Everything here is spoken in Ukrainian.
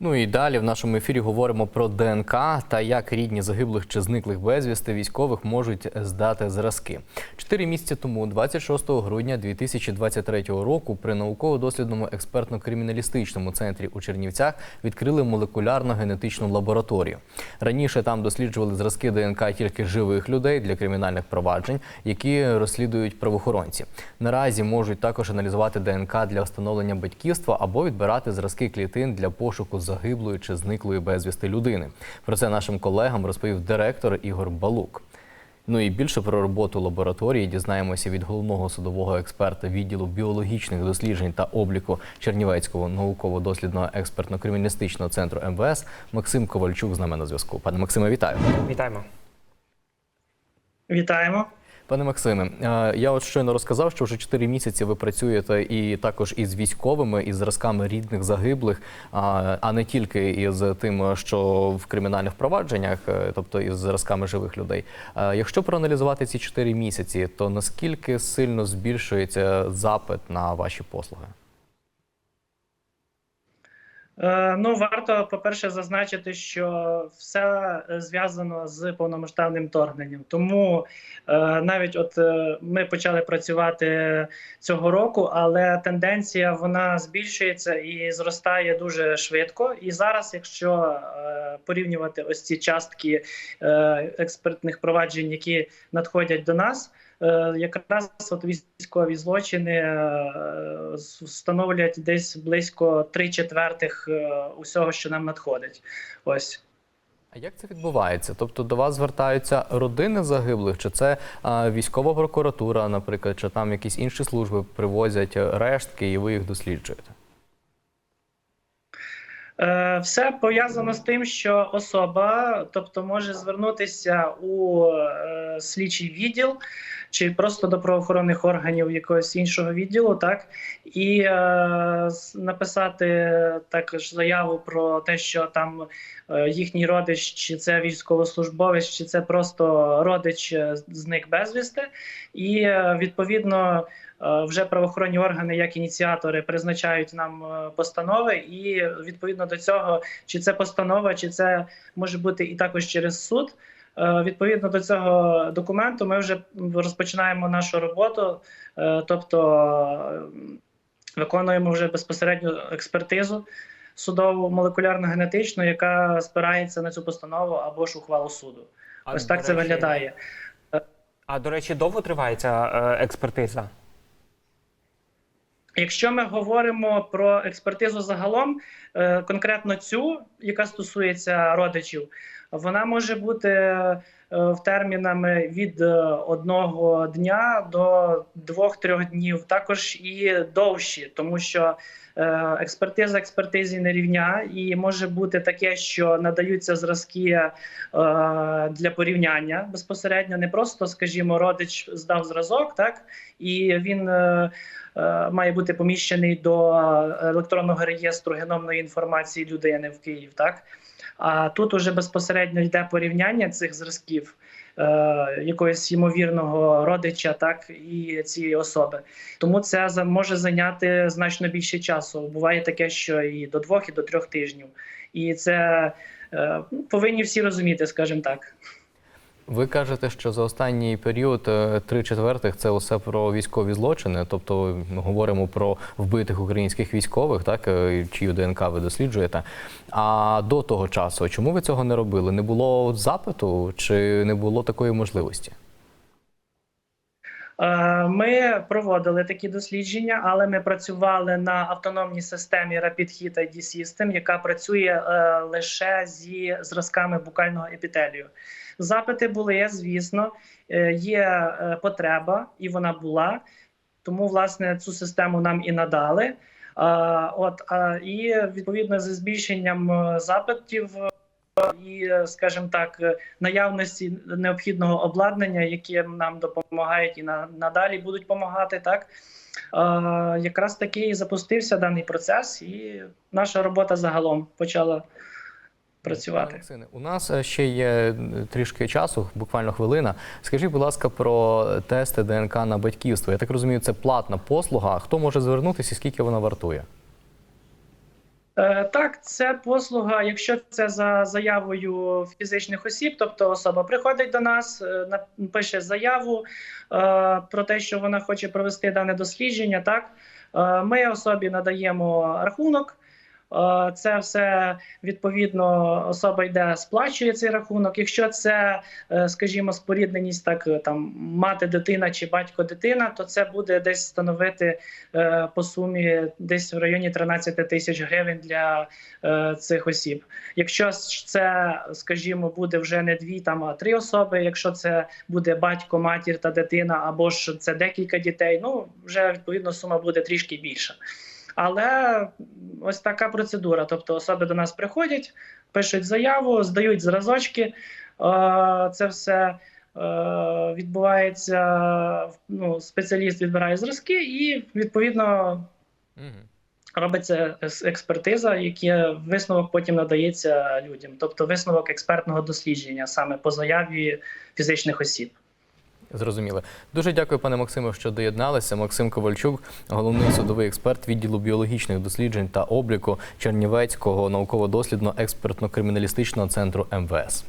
Ну і далі в нашому ефірі говоримо про ДНК та як рідні загиблих чи зниклих безвісти військових можуть здати зразки. Чотири місяці тому, 26 грудня 2023 року, при науково-дослідному експертно-криміналістичному центрі у Чернівцях відкрили молекулярно-генетичну лабораторію. Раніше там досліджували зразки ДНК тільки живих людей для кримінальних проваджень, які розслідують правоохоронці. Наразі можуть також аналізувати ДНК для встановлення батьківства або відбирати зразки клітин для пошуку загиблої чи зниклої безвісти людини. Про це нашим колегам розповів директор Ігор Балук. Ну і більше про роботу лабораторії дізнаємося від головного судового експерта відділу біологічних досліджень та обліку Чернівецького науково-дослідного експертно-криміналістичного центру МВС Максим Ковальчук з нами на зв'язку. Пане Максиме, вітаю. Вітаємо. Вітаємо. Пане Максиме, е, я от щойно розказав, що вже 4 місяці ви працюєте і також із військовими, із зразками рідних загиблих, а а не тільки із тим, що в кримінальних провадженнях, е, тобто із зразками живих людей. Е, Якщо проаналізувати ці 4 місяці, то наскільки сильно збільшується запит на ваші послуги? Е, Ну, варто, по-перше, зазначити, що все зв'язано з повномасштабним вторгненням. Тому е, навіть от е, ми почали працювати цього року, але тенденція вона збільшується і зростає дуже швидко. І зараз, якщо е, порівнювати ось ці частки е, експертних проваджень, які надходять до нас. Е, Якраз от військові злочини е, становлять десь близько 3 четвертих е, усього, що нам надходить. Ось. А як це відбувається? Тобто до вас звертаються родини загиблих, чи це а, військова прокуратура, наприклад, чи там якісь інші служби привозять рештки, і ви їх досліджуєте? Е, Все пов'язано з тим, що особа, тобто, може звернутися у е, слідчий відділ чи просто до правоохоронних органів якогось іншого відділу, так і е, написати також заяву про те, що там е, їхній родич, чи це військовослужбовець, чи це просто родич зник безвісти, і відповідно. Е, Вже правоохоронні органи, як ініціатори, призначають нам е, постанови, і відповідно до цього, чи це постанова, чи це може бути і також через суд. Е, Відповідно до цього документу, ми вже розпочинаємо нашу роботу, тобто виконуємо вже безпосередньо експертизу судову молекулярно-генетичну, яка спирається на цю постанову або ж ухвалу суду. А, Ось так це виглядає. А до речі, довго триває ця експертиза? Якщо ми говоримо про експертизу загалом, е, конкретно цю, яка стосується родичів, вона може бути в термінами від е, одного дня до двох-трьох днів, також і довші, тому що е, експертиза експертизі не рівня, і може бути таке, що надаються зразки е, для порівняння безпосередньо, не просто, скажімо, родич здав зразок, так і він. е, е, Має бути поміщений до електронного реєстру геномної інформації людини в Київ, так а тут уже безпосередньо йде порівняння цих зразків е, якогось ймовірного родича, так і цієї особи. Тому це може зайняти значно більше часу. Буває таке, що і до двох, і до трьох тижнів. І це е, повинні всі розуміти, скажімо так. Ви кажете, що за останній період е, три четвертих це усе про військові злочини, тобто ми говоримо про вбитих українських військових, так е, чию ДНК ви досліджуєте. А до того часу, чому ви цього не робили? Не було запиту чи не було такої можливості? Е, Ми проводили такі дослідження, але ми працювали на автономній системі Rapid Hit ID System, яка працює е, лише зі зразками букального епітелію. Запити були, звісно, е, є потреба, і вона була. Тому, власне, цю систему нам і надали. От і відповідно зі збільшенням запитів і, е, скажімо так, е, наявності необхідного обладнання, яке нам допомагають і на, надалі будуть допомагати, так якраз таки і запустився даний процес, і наша робота загалом почала працювати. У нас е, ще є трішки часу, буквально хвилина. Скажіть, будь ласка, про тести ДНК на батьківство. Я так розумію, це платна послуга. Хто може звернутися і скільки вона вартує? Е, Так, це послуга, якщо це за заявою фізичних осіб, тобто особа приходить до нас, е, пише заяву е, про те, що вона хоче провести дане дослідження. Так, ми особі надаємо рахунок. Е, Це все відповідно особа йде, сплачує цей рахунок. Якщо це, е, скажімо, спорідненість, так е, там мати дитина чи батько дитина, то це буде десь становити по сумі десь в районі 13 тисяч гривень для цих осіб. Якщо це, скажімо, буде вже не дві там, а три особи. Якщо це буде батько, матір та дитина, або ж це декілька дітей, ну вже відповідно сума буде трішки більша. Але ось така процедура. Тобто особи до нас приходять, пишуть заяву, здають зразочки. Е, Це все е, відбувається. Ну, спеціаліст відбирає зразки, і відповідно робиться експертиза, яке висновок потім надається людям. Тобто висновок експертного дослідження саме по заяві фізичних осіб. Зрозуміло. Дуже дякую, пане Максиме, що доєдналися. Максим Ковальчук, головний судовий експерт відділу біологічних досліджень та обліку Чернівецького науково-дослідно експертно-криміналістичного центру МВС.